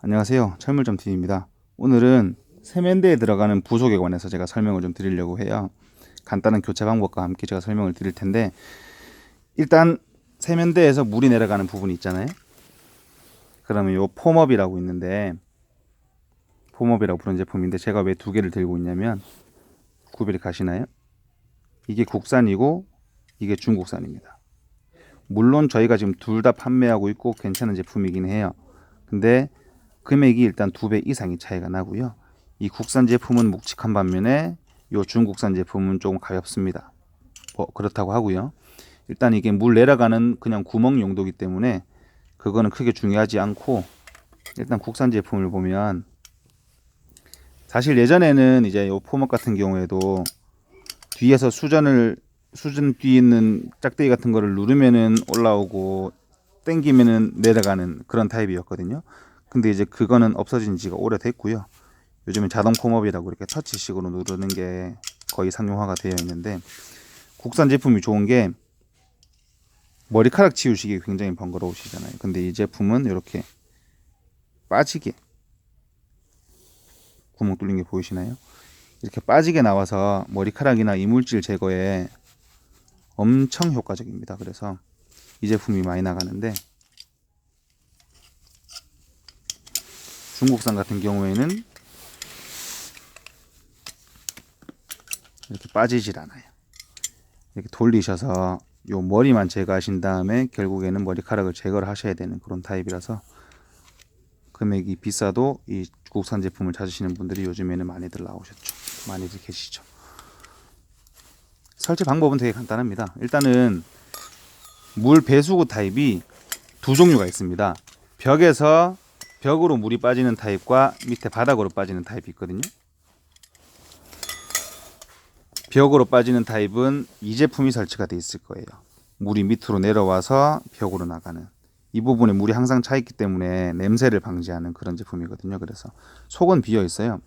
안녕하세요. 철물점TV입니다. 오늘은 세면대에 들어가는 부속에 관해서 제가 설명을 좀 드리려고 해요. 간단한 교체 방법과 함께 제가 설명을 드릴 텐데 일단 세면대에서 물이 내려가는 부분이 있잖아요. 그러면 요 폼업이라고 있는데 폼업이라고 부르는 제품인데 제가 왜 두 개를 들고 있냐면 구별이 가시나요? 이게 국산이고 이게 중국산입니다. 물론 저희가 지금 둘 다 판매하고 있고 괜찮은 제품이긴 해요. 근데 금액이 일단 두 배 이상이 차이가 나고요. 이 국산 제품은 묵직한 반면에 요 중국산 제품은 조금 가볍습니다. 뭐 그렇다고 하고요. 일단 이게 물 내려가는 그냥 구멍 용도이기 때문에 그거는 크게 중요하지 않고 일단 국산 제품을 보면 사실 예전에는 이제 요 포먹 같은 경우에도 뒤에서 수전을 수전 뒤에 있는 짝대기 같은 거를 누르면은 올라오고 땡기면은 내려가는 그런 타입이었거든요. 근데 이제 그거는 없어진 지가 오래됐고요. 요즘은 자동 폼업이라고 이렇게 터치식으로 누르는 게 거의 상용화가 되어 있는데 국산 제품이 좋은 게 머리카락 치우시기 굉장히 번거로우시잖아요. 근데 이 제품은 이렇게 빠지게 구멍 뚫린 게 보이시나요? 이렇게 빠지게 나와서 머리카락이나 이물질 제거에 엄청 효과적입니다. 그래서 이 제품이 많이 나가는데 중국산 같은 경우에는 이렇게 빠지질 않아요. 이렇게 돌리셔서 요 머리만 제거하신 다음에 결국에는 머리카락을 제거를 하셔야 되는 그런 타입이라서 금액이 비싸도 이 국산 제품을 찾으시는 분들이 요즘에는 많이들 나오셨죠. 많이들 계시죠. 설치 방법은 되게 간단합니다. 일단은 물 배수구 타입이 두 종류가 있습니다. 벽에서 벽으로 물이 빠지는 타입과 밑에 바닥으로 빠지는 타입이 있거든요. 벽으로 빠지는 타입은 이 제품이 설치가 돼 있을 거예요. 물이 밑으로 내려와서 벽으로 나가는 이 부분에 물이 항상 차 있기 때문에 냄새를 방지하는 그런 제품이거든요. 그래서 속은 비어 있어요.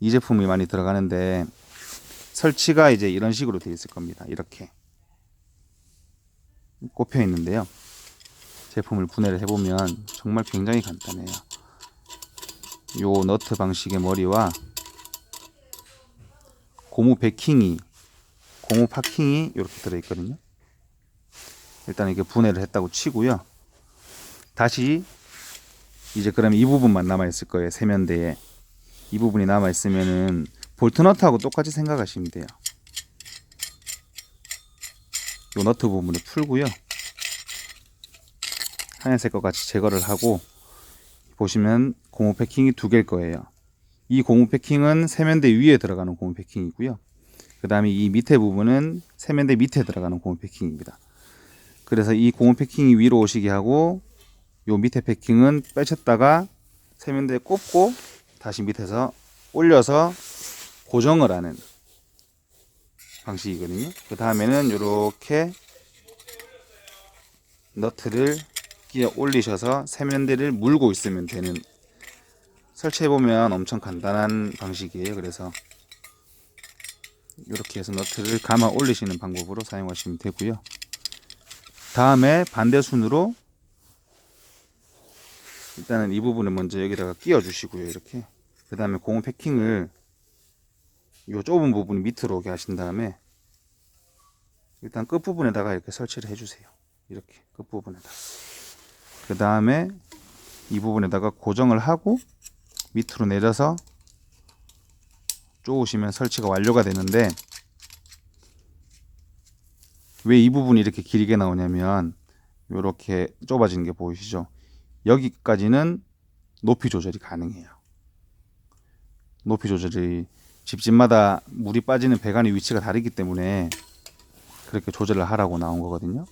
이 제품이 많이 들어가는데 설치가 이제 이런 식으로 되어 있을 겁니다. 이렇게 꼽혀 있는데요. 제품을 분해를 해보면 정말 굉장히 간단해요. 요 너트 방식의 머리와 고무 베킹이 고무 파킹이 이렇게 들어있거든요. 일단 이게 분해를 했다고 치고요. 다시 이제 그럼 이 부분만 남아 있을 거예요. 세면대에 이 부분이 남아 있으면은 볼트 너트하고 똑같이 생각하시면 돼요. 요 너트 부분을 풀고요. 하얀색 것 같이 제거를 하고 보시면 고무 패킹이 두 개일 거예요. 이 고무 패킹은 세면대 위에 들어가는 고무 패킹이고요. 그 다음에 이 밑에 부분은 세면대 밑에 들어가는 고무 패킹입니다. 그래서 이 고무 패킹이 위로 오시게 하고 요 밑에 패킹은 빼셨다가 세면대에 꼽고 다시 밑에서 올려서 고정을 하는 방식이거든요. 그 다음에는 이렇게 너트를 끼어 올리셔서 세면대를 물고 있으면 되는 설치해 보면 엄청 간단한 방식이에요. 그래서 이렇게 해서 너트를 감아 올리시는 방법으로 사용하시면 되고요. 다음에 반대 순으로 일단은 이 부분을 먼저 여기다가 끼워 주시고요. 이렇게 그 다음에 고무 패킹을 이 좁은 부분 밑으로 오게 하신 다음에 일단 끝부분에다가 이렇게 설치를 해주세요. 이렇게 끝부분에다. 그 다음에 이 부분에다가 고정을 하고 밑으로 내려서 쪼으시면 설치가 완료가 되는데 왜 이 부분이 이렇게 길게 나오냐면 이렇게 좁아지는 게 보이시죠? 여기까지는 높이 조절이 가능해요. 높이 조절이 집집마다 물이 빠지는 배관의 위치가 다르기 때문에 그렇게 조절을 하라고 나온 거거든요.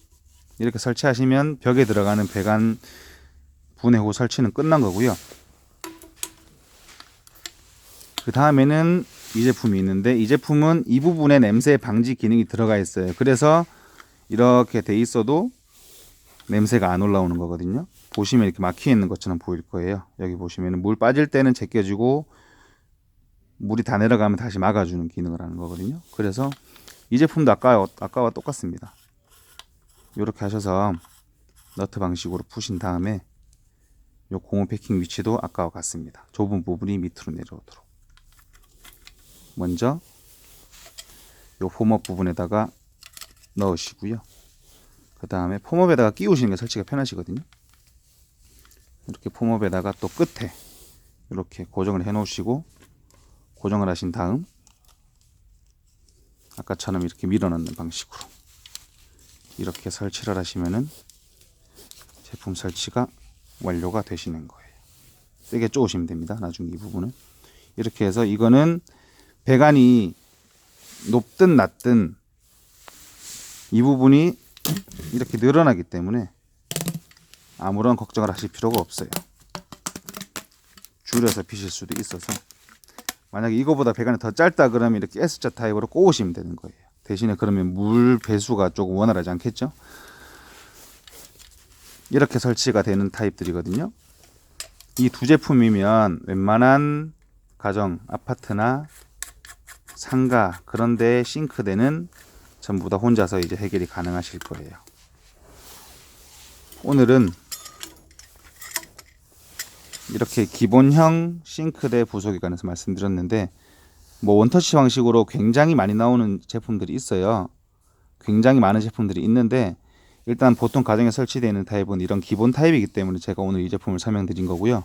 이렇게 설치하시면 벽에 들어가는 배관 분해 후 설치는 끝난 거고요. 그 다음에는 이 제품이 있는데 이 제품은 이 부분에 냄새 방지 기능이 들어가 있어요. 그래서 이렇게 돼 있어도 냄새가 안 올라오는 거거든요. 보시면 이렇게 막혀 있는 것처럼 보일 거예요. 여기 보시면 물 빠질 때는 제껴지고 물이 다 내려가면 다시 막아주는 기능을 하는 거거든요. 그래서 이 제품도 아까 아까와 똑같습니다. 이렇게 하셔서 너트 방식으로 푸신 다음에 요 고무 패킹 위치도 아까와 같습니다. 좁은 부분이 밑으로 내려오도록. 먼저 요 폼업 부분에다가 넣으시고요. 그 다음에 폼업에다가 끼우시는 게 설치가 편하시거든요. 이렇게 폼업에다가 또 끝에 이렇게 고정을 해 놓으시고 고정을 하신 다음 아까처럼 이렇게 밀어 넣는 방식으로 이렇게 설치를 하시면은 제품 설치가 완료가 되시는 거예요. 세게 쪼으시면 됩니다. 나중에 이 부분은 이렇게 해서 이거는 배관이 높든 낮든 이 부분이 이렇게 늘어나기 때문에 아무런 걱정을 하실 필요가 없어요. 줄여서 피실 수도 있어서 만약에 이거보다 배관이 더 짧다 그러면 이렇게 S자 타입으로 꼬우시면 되는 거예요. 대신에 그러면 물 배수가 조금 원활하지 않겠죠? 이렇게 설치가 되는 타입들이거든요. 이 두 제품이면 웬만한 가정, 아파트나 상가 그런데 싱크대는 전부 다 혼자서 이제 해결이 가능하실 거예요. 오늘은 이렇게 기본형 싱크대 부속에 관해서 말씀드렸는데 뭐 원터치 방식으로 굉장히 많이 나오는 제품들이 있어요. 굉장히 많은 제품들이 있는데 일단 보통 가정에 설치되어 있는 타입은 이런 기본 타입이기 때문에 제가 오늘 이 제품을 설명드린 거고요.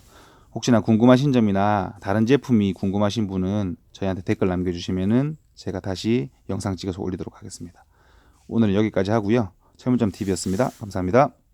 혹시나 궁금하신 점이나 다른 제품이 궁금하신 분은 저희한테 댓글 남겨주시면은 제가 다시 영상 찍어서 올리도록 하겠습니다. 오늘은 여기까지 하고요. 철물점 TV였습니다. 감사합니다.